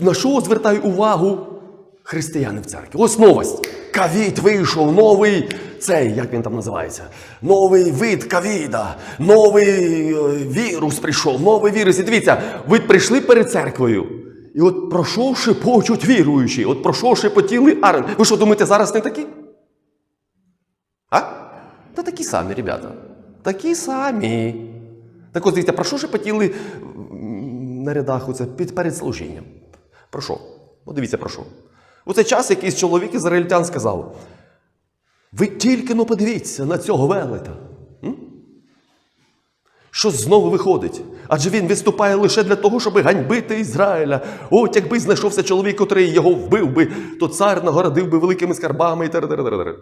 на що звертаю увагу християни в церкві? Ось новость. Ковід вийшов, новий цей, як він там називається? Новий вид ковіда, новий е, вірус прийшов, новий вірус. І дивіться, ви прийшли перед церквою. І от про що шепочуть віруючі? От про що шепотіли арен? Ви що думаєте, зараз не такі? А? Та такі самі, ребята. Такі самі. Так от дивіться, про що шепотіли м, на рядах оце під перед служінням? Про що? От дивіться про що. У цей час якийсь чоловік ізраїльтян сказав: ви тільки но подивіться на цього велета. Що знову виходить? Адже він виступає лише для того, щоб ганьбити Ізраїля. От якби знайшовся чоловік, котрий його вбив би, то цар нагородив би великими скарбами і тер-тер-тер-тер.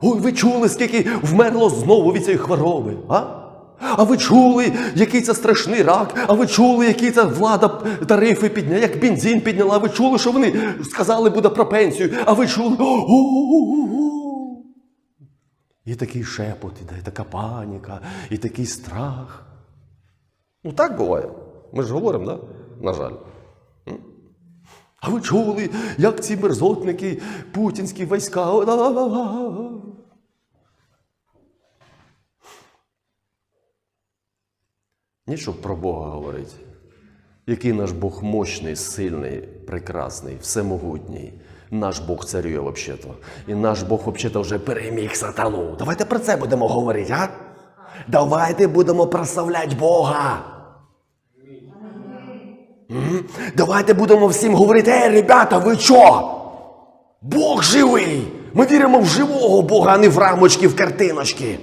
Ой, ви чули, скільки вмерло знову від цієї хвороби? А? А ви чули, який це страшний рак? А ви чули, які це влада тарифи підняла, як бензин підняла? А ви чули, що вони сказали буде про пенсію? А ви чули? І такий шепот, іде, і така паніка, і такий страх. Ну так буває. Ми ж говоримо, да? На жаль. А ви чули, як ці мерзотники, путінські війська. О-да-да-да-да. Нічого про Бога говорить. Який наш Бог мощний, сильний, прекрасний, всемогутній. Наш Бог царює взагалі-то. І наш Бог взагалі вже переміг сатану. Давайте про це будемо говорити, а? Давайте будемо прославляти Бога. М? Давайте будемо всім говорити, ей, ребята, ви що? Бог живий! Ми віримо в живого Бога, а не в рамочки, в картиночки.